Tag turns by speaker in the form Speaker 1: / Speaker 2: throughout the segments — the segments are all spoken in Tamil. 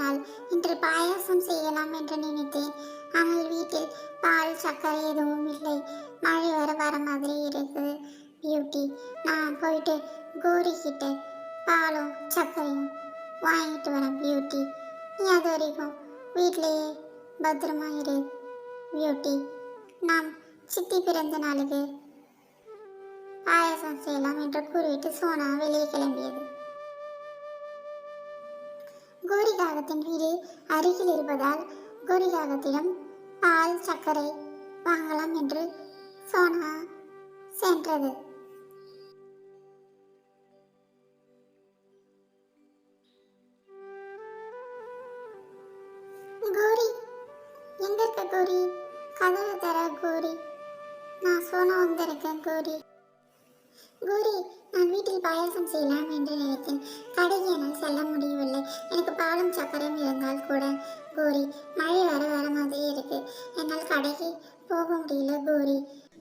Speaker 1: நாள் இன்று பாயாசம் செய்யலாம் என்று நினைத்தேன். ஆனால் வீட்டில் பால் சர்க்கரை எதுவும் இல்லை. மழை வர வர மாதிரி இருக்குது பியூட்டி நான் போயிட்டு கோரி கிட்ட பாலும் சர்க்கரையும் வாங்கிட்டு வரேன் பியூட்டி. நீ அது வரைக்கும் வீட்டிலேயே பத்திரமா இரு பியூட்டி. நாம் சித்தி பிறந்த நாளுக்கு பாயாசம் செய்யலாம் என்று கூறிவிட்டு சோனா வெளியே கிளம்பியது. கோரிகாகத்தின் வீடு அருகில் இருப்பதால் கோரிகாகத்திடம் பால் சர்க்கரை வாங்கலாம் என்று சோனா சென்றது. கோரி எங்க இருக்க கோரி? கதவு தர கோரி. நான் சோனா வந்திருக்கேன் கோரி. கோரி நான் வீட்டில் பாயாசம் செய்யலாம் என்று நினைத்தேன். கடைக்கு என்னால் செல்ல முடியவில்லை. எனக்கு பாலும் சக்கரம் இருந்தால் கூட. கோரி மழை வர வர மாதிரி இருக்கு. என்னால் கடைக்கு போக முடியல கோரி.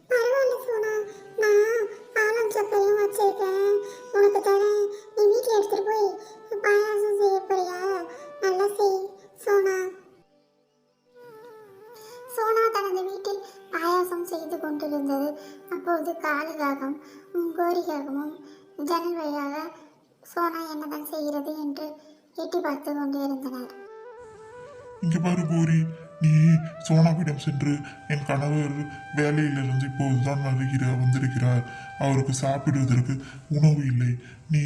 Speaker 1: பரவாயில்ல சோனா. நான் பாலும் சக்கரையும் வச்சிருக்கேன். உனக்கு தரேன் நீ வீட்டில் எடுத்துட்டு போய் பாயாசம் செய்ய போறியா? நல்லா செய் சோனா. சோனா தனது வீட்டில் பாயாசம் செய்து கொண்டிருந்தது. அப்போது காளிகாகம் கோரிகாகவும் ஜன்னல் வழியாக சோனா என்னதான் செய்கிறது என்று எட்டி பார்த்து கொண்டிருந்தனர்
Speaker 2: இங்க பாரு கோரி நீ சோனாவிடம் சென்று என் கணவர் வேலையிலிருந்து இப்போதுதான் வருகிற வந்திருக்கிறார். அவருக்கு சாப்பிடுவதற்கு உணவு இல்லை. நீ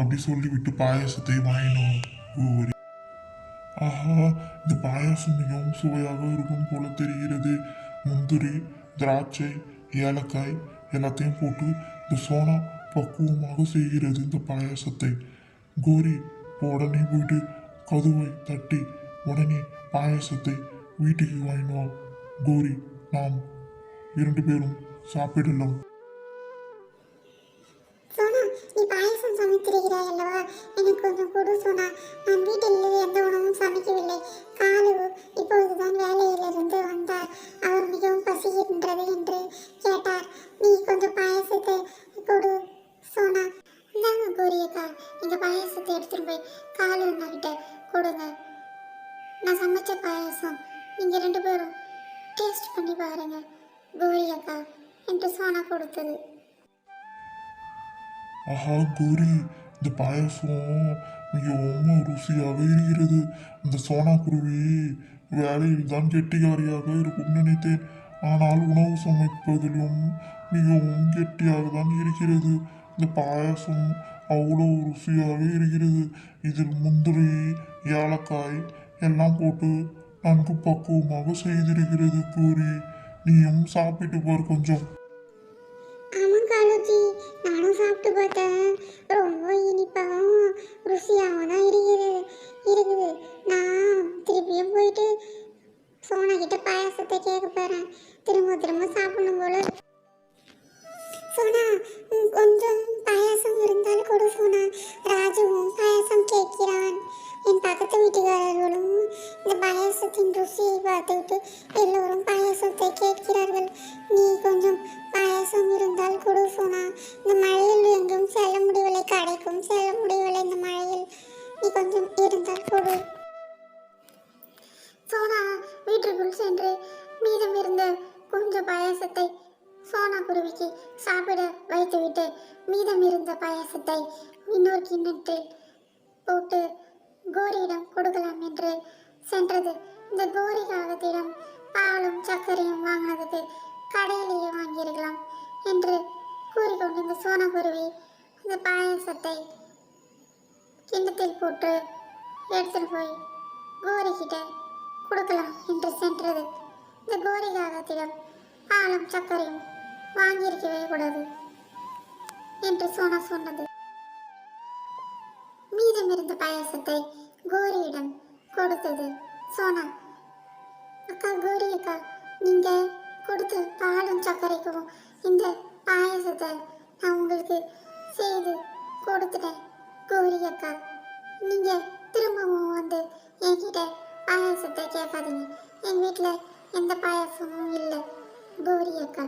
Speaker 2: அப்படி சொல்லிவிட்டு பாயாசத்தை வாங்கினோம் கோரி. ஆஹா இந்த பாயாசம் மிகவும் சுவையாக இருக்கும் போல தெரிகிறது. முந்திரி திராட்சை ஏலக்காய் எல்லாத்தையும் போட்டு இந்த சோனா பக்குவமாக செய்கிறது இந்த பாயாசத்தை. கோரி இப்போ உடனே போயிட்டு கதுவை தட்டி உடனே பாயாசத்தை வீட்டுக்கு வாங்கினோம் கோரி நாம் இரண்டு பேரும் சாப்பிடலாம்.
Speaker 1: நீ பாயசம் சமைத்திருக்கிறாய் அல்லவா? எனக்கு கொஞ்சம் கொடு சோனா. நான் வீட்டில் எந்த உணவும் சமைக்கவில்லை. காலு இப்பொழுதுதான் வேலையிலிருந்து வந்தார். அவர் மிகவும் பசிக்கின்றது என்று ரெண்டு பேரும் டேஸ்ட் பண்ணி பாருங்க. கோரி அக்கா என்று சோனா கொடுத்தது.
Speaker 2: ஆஹா கோரி இந்த பாயசம் மிகவும் ருசியாக இருக்கிறது. இந்த சோனா குருவி வேலையில் தான் கெட்டிகாரியாக இருக்கும் நினைத்தேன். ஆனால் உணவு சமைப்பதிலும் மிகவும் கெட்டியாக தான் இருக்கிறது. இந்த பாயாசம் அவ்வளோ ருசியாக இருக்கிறது. இதில் முந்திரி ஏலக்காய் எல்லாம் போட்டு நன்கு பக்குவமாக செய்திருக்கிறது கூறி நீயும் சாப்பிட்டு பார் கொஞ்சம்.
Speaker 1: ஆமாம் காலோஜி. நானும் சாப்பிட்டு பார்த்தேன். ரொம்ப இனிப்பாகவும் ருசியாகவும் தான் இருக்குது. இருக்குது நான் திருப்பியும் போயிட்டு சோனா கிட்ட பாயாசத்தை கேட்க போகிறேன் திரும்ப திரும்ப சாப்பிடணும் போல. சோனா கொஞ்சம் பாயாசம் இருந்தால் கொடு சோனா. ராஜுவும் பாயாசம் கேட்கிறான். என் பக்கத்து வீட்டுக்காரர்களும் இந்த பாயாசத்தின் ருசியை பார்த்துவிட்டு எல்லோரும் பாயாசத்தை கேட்கிறார்கள். நீ கொஞ்சம் பாயாசம் இருந்தால் கொடு சோனா. இந்த மழையில் எங்கும் செல்ல முடியவில்லை கடைக்கும் செல்ல முடியவில்லை இந்த மழையில் நீ கொஞ்சம் இருந்தால் கொடு. சோனா வீட்டிற்குள் சென்று மீதம் இருந்த கொஞ்சம் பாயாசத்தை சோனா குருவிக்கு சாப்பிட வைத்துவிட்டு மீதம் இருந்த பாயாசத்தை இன்னொரு கிண்ணத்தில் போட்டு கோரியிடம் கொடுக்கலாம் என்று சென்றது. இந்த கோரி காகத்திடம் பாலும் சர்க்கரையும் வாங்கினதுக்கு கடையிலேயே வாங்கியிருக்கலாம் என்று கூறிக்கொண்டு இந்த சோனகுருவி இந்த பாயசத்தை கிண்டத்தில் கிண்ணத்தில் போட்டு எடுத்துட்டு போய் கோரி கொடுக்கலாம் என்று சென்றது. இந்த கோரி காகத்திடம் பாலும் சர்க்கரையும் வாங்கியிருக்கவே கூடாது என்று சோனா சொன்னது. மீதமிருந்த பாயசத்தை கோரியிடம் கொடுத்தது. சோனா அக்கா கோரி அக்கா நீங்கள் கொடுத்த பாலும் சர்க்கரைக்கும் இந்த பாயசத்தை நான் உங்களுக்கு செய்து கொடுத்துட்டேன் கோரி அக்கா. நீங்கள் திரும்பவும் வந்து என்கிட்ட பாயாசத்தை கேட்காதீங்க. எங்கள் வீட்டில் எந்த பாயாசமும் இல்லை கோரி அக்கா.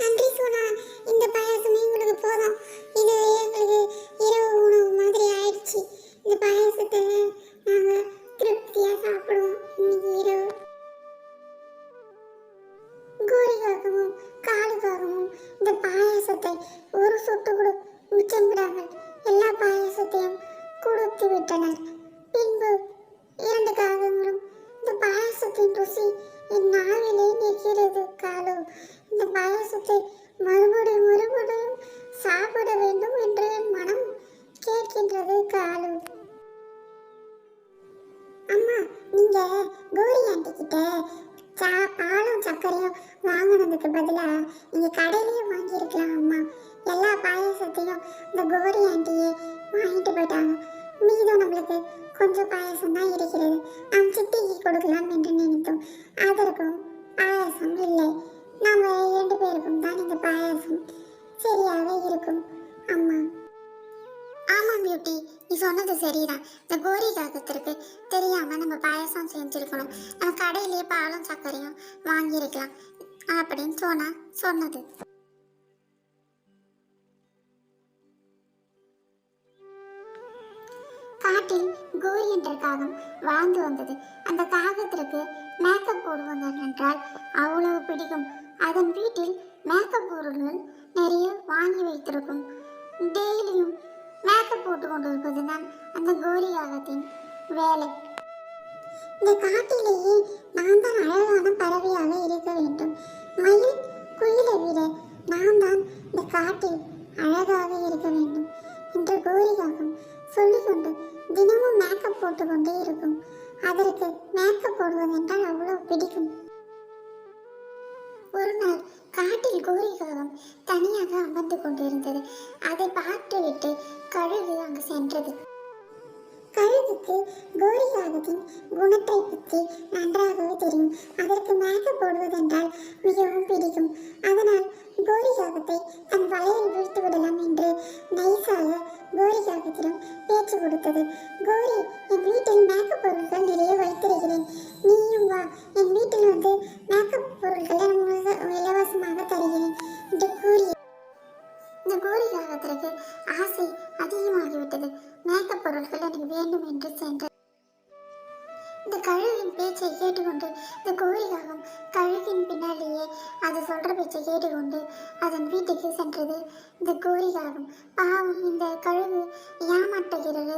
Speaker 1: நன்றி சோனா. இந்த பாயாசமே உங்களுக்கு போதும். இது எங்களுக்கு இரவு உணவு மாதிரி ஆயிடுச்சு. இந்த பாயசத்தை பாயாசத்தை மறுபடியும் மறுபடியும் சாப்பிட வேண்டும் என்று என் மனம் கேட்கின்றது காலு. அம்மா நீங்க கோரி ஆண்டி கிட்ட சா- பாலும் சர்க்கரையும் வாங்கினதுக்கு பதிலா நீங்க கடையிலேயே வாங்கியிருக்கலாம் அம்மா. எல்லா பாயசத்தையும் இந்த கோரி ஆண்டியே வாங்கிட்டு போயிட்டாங்க. மீதம் நம்மளுக்கு கொஞ்சம் பாயசம் தான் இருக்கிறது. நாம் சித்திக்கு கொடுக்கலாம் என்று நினைத்தோம் அதற்கும் பாயசம் இல்லை. நாம் இரண்டு பேருக்கும் தான் இந்த பாயாசம் சரியாக இருக்கும். அம்மா. ஆமாம் பியூட்டி நீ சொன்னது சரிதான். இந்த கோரி காகத்திற்கு தெரியாம நம்ம பாயசம் செஞ்சிருக்கணும். நம்ம கடையிலேயே பாலும் சர்க்கரையும் வாங்கியிருக்கலாம் அப்படின்னு சோனா சொன்னது. காட்டில் கோரி என்ற காகம் வாழ்ந்து வந்தது. அந்த காகத்திற்கு மேக்கப் போடுவாங்க என்றால் அவ்வளவு பிடிக்கும். அதன் வீட்டில் மேக்கப் பொருள்கள் நிறைய வாங்கி வைத்திருக்கும். டெய்லியும் மேக்கப் போட்டு கொண்டிருப்பது தான் அந்த கோரியாகத்தின் வேலை. இந்த காட்டிலேயே நான் தான் அழகான பறவையாக இருக்க வேண்டும். மயில் குயிலை விட நான் தான் இந்த காட்டில் அழகாக இருக்க வேண்டும் என்று கோரியாகம் சொல்லிக்கொண்டு தினமும் மேக்கப் போட்டுக்கொண்டே இருக்கும். அதற்கு மேக்கப் போடுவதென்றால் அவ்வளோ பிடிக்கும். ஒரு நாள் காட்டில் கோரிகாகம் தனியாக அமர்ந்து கொண்டிருந்தது. அதை பார்த்துவிட்டு கழுகு அங்கு சென்றது. கழுகுக்கு கோரிகாகத்தின் குணத்தை பற்றி நன்றாகவே தெரியும். அதற்கு மேக்கப் போடுவதென்றால் மிகவும் பிடிக்கும். அதனால் கோரிகாகத்தை தன் வலையில் வீழ்த்து விடலாம் என்று நைசாக கோரிகாகத்திடம் பேச்சு கொடுத்தது. கோரி என் வீட்டில் மேக்கப் பொருட்கள் நிறைய வைத்திருக்கிறேன். நீயும் வா. என் வீட்டில் வந்து வீட்டுக்கு சென்றது. இந்த கோரிகாகம் பாவம் இந்த கழுகு ஏமாற்றுகிறது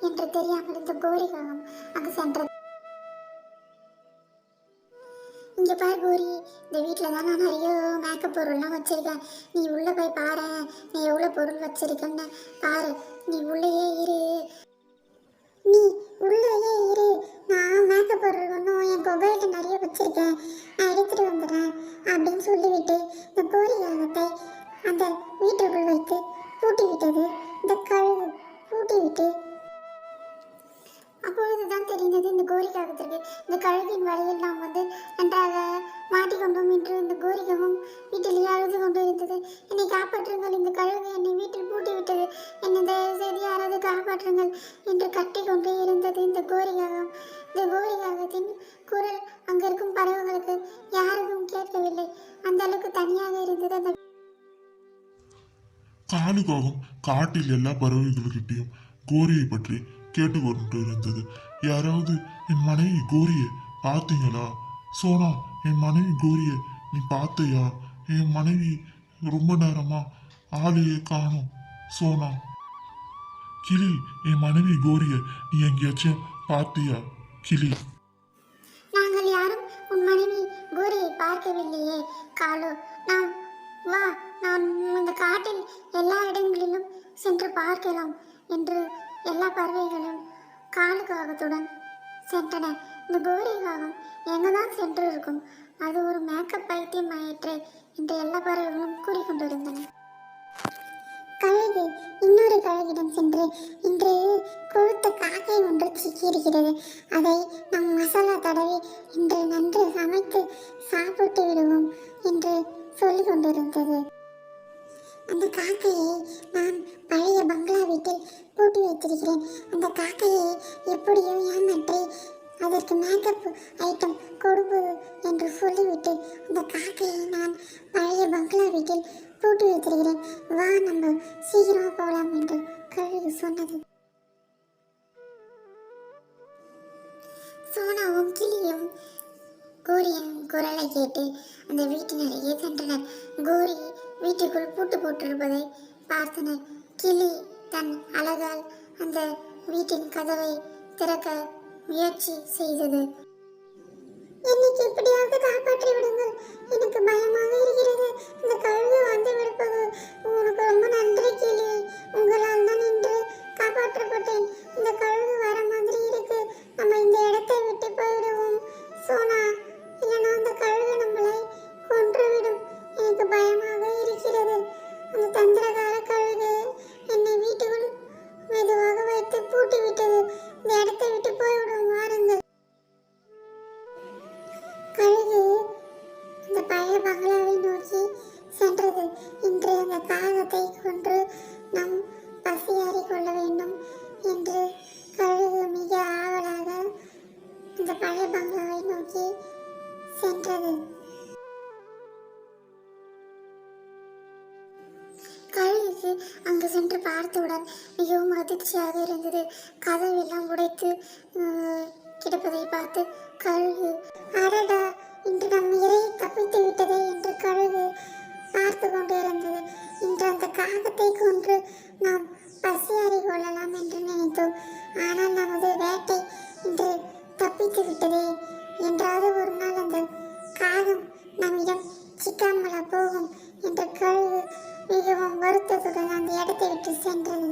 Speaker 1: என்று தெரியாமல் இந்த கோரிகாகம் அங்கு சென்றது. இங்க பாரு கோரி இந்த வீட்டில் தான் நான் நிறைய மேக்கப் பொருள்லாம் வச்சிருக்கேன். நீ உள்ள போய் பாரு நீ எவ்வளோ பொருள் வச்சிருக்கன்னு பாரு. நீ உள்ளேயே இரு. நீ உள்ளேயே இரு. நான் மேக்கப் பொருள் ஒன்றும் என் மொபைலில் நிறைய வச்சிருக்கேன். நான் எடுத்துட்டு வந்துடுறேன் அப்படின்னு சொல்லிவிட்டு என்னை காப்பாற்றுங்கள் இந்த கழுகு என்னை வீட்டில் பூட்டி விட்டது என்னை தயவு செய்து யாராவது காப்பாற்றுங்கள் என்று கட்டி கொண்டே இருந்தது இந்த கோரிக்காகம் இந்த கோரிக்காகத்தின் குரல் அங்க இருக்கும் பறவைகளுக்கு யாருக்கும் கேட்கவில்லை. அந்த அளவுக்கு தனியாக இருந்தது அந்த
Speaker 2: காலுகாகம் காட்டில் எல்லா பறவைகளுக்கிட்டையும் கோரியை பற்றி கேட்டுக்கொண்டு இருந்தது. யாராவது என் மனைவி கோரியை பார்த்தீங்களா? சோனா என் மனைவி கோரியை நீ பார்த்தையா? என் மனைவி ரொம்ப நேரமா ஆளையே காணும் சோனா கிளி என் மனைவி கோரிய நீ எங்கேயாச்சும் பார்த்தியா கிளி
Speaker 1: நாங்கள் யாரும் உன் மனைவி கோரியை பார்க்கவில்லையே காலு. நாம் வா நான் இந்த காட்டில் எல்லா இடங்களிலும் சென்று பார்க்கலாம் என்று எல்லா பறவைகளும் காலுக்காகத்துடன் சென்றன. இந்த கோரி காகம் எங்கே தான் சென்று இருக்கும் அது ஒரு மேக்கப் பைத்தியம் ஆயிற்று என்று எல்லா பறவைகளும் கூறிக்கொண்டிருந்தன கழுகு இன்னொரு கழுகிடம் சென்று இன்று கொழுத்த காக்கை ஒன்று சிக்கியிருக்கிறது. அதை நம் மசாலா தடவி இன்று நன்று சமைத்து சாப்பிட்டு விடுவோம் என்று சொல்லி கொண்டிருந்தது அந்த காக்கையை நான் பழைய பங்களா வீட்டில் பூட்டி வைத்திருக்கிறேன். அந்த காக்கையை எப்படியோ ஏமாற்றி அதற்கு மேக்கப் ஐட்டம் கொடுப்பது என்று சொல்லிவிட்டு அந்த காக்கையை நான் பழைய பங்களா வீட்டில் பூட்டி வைத்திருக்கிறேன். வா நம்ம சீக்கிரமாக போகலாம் என்று கழுகு சொன்னது. சோனாவும் கிளியும் கோரியின் குரலை கேட்டு அந்த வீட்டினரையே சென்றனர். கோரி வீட்டுக்குள் பூட்டு போட்டிருப்பதை பார்த்தனர். கிளி தன் அழகால் அந்த வீட்டின் கதவை திறக்க முயற்சி செய்தது. என்னைக்கு எப்படியாவது காப்பாற்றி விடுங்கள். எனக்கு பயமாக இருக்கிறது. இந்த கழுகு வந்து விடுப்பது. உனக்கு ரொம்ப நன்றி கேள்வி உங்களால் தான் இன்று காப்பாற்றப்பட்டேன். இந்த கழுகு வர மாதிரி இருக்கு. நம்ம இந்த இடத்தை விட்டு போயிடுவோம். சோனா இல்லைன்னா அந்த கழுகு நம்மளை கொன்றுவிடும். எனக்கு பயமாக இருக்கிறது. அந்த பழைய பங்களாவை நோக்கி சென்றது. கழுகு அங்கு சென்று பார்த்தவுடன் மிகவும் அதிர்ச்சியாக இருந்தது. கதவெல்லாம் உடைத்து கிடப்பதை பார்த்து கழுகு அடடா இன்று நம் இறை தப்பித்து விட்டதே என்று கழுகு பார்த்து கொண்டே இருந்தது. இன்று அந்த காகத்தை கொன்று நாம் பசியாறி கொள்ளலாம் என்று நினைத்தோம். ஆனால் நமது வேட்டை இன்று தப்பித்து விட்டதே என்றாவது ஒரு நாள் அந்த காகம் நம்மிடம் சிக்காமலா போகும் என்ற கேள்வி மிகவும் வருத்தத்துடன் அந்த இடத்தை விட்டு சென்றது.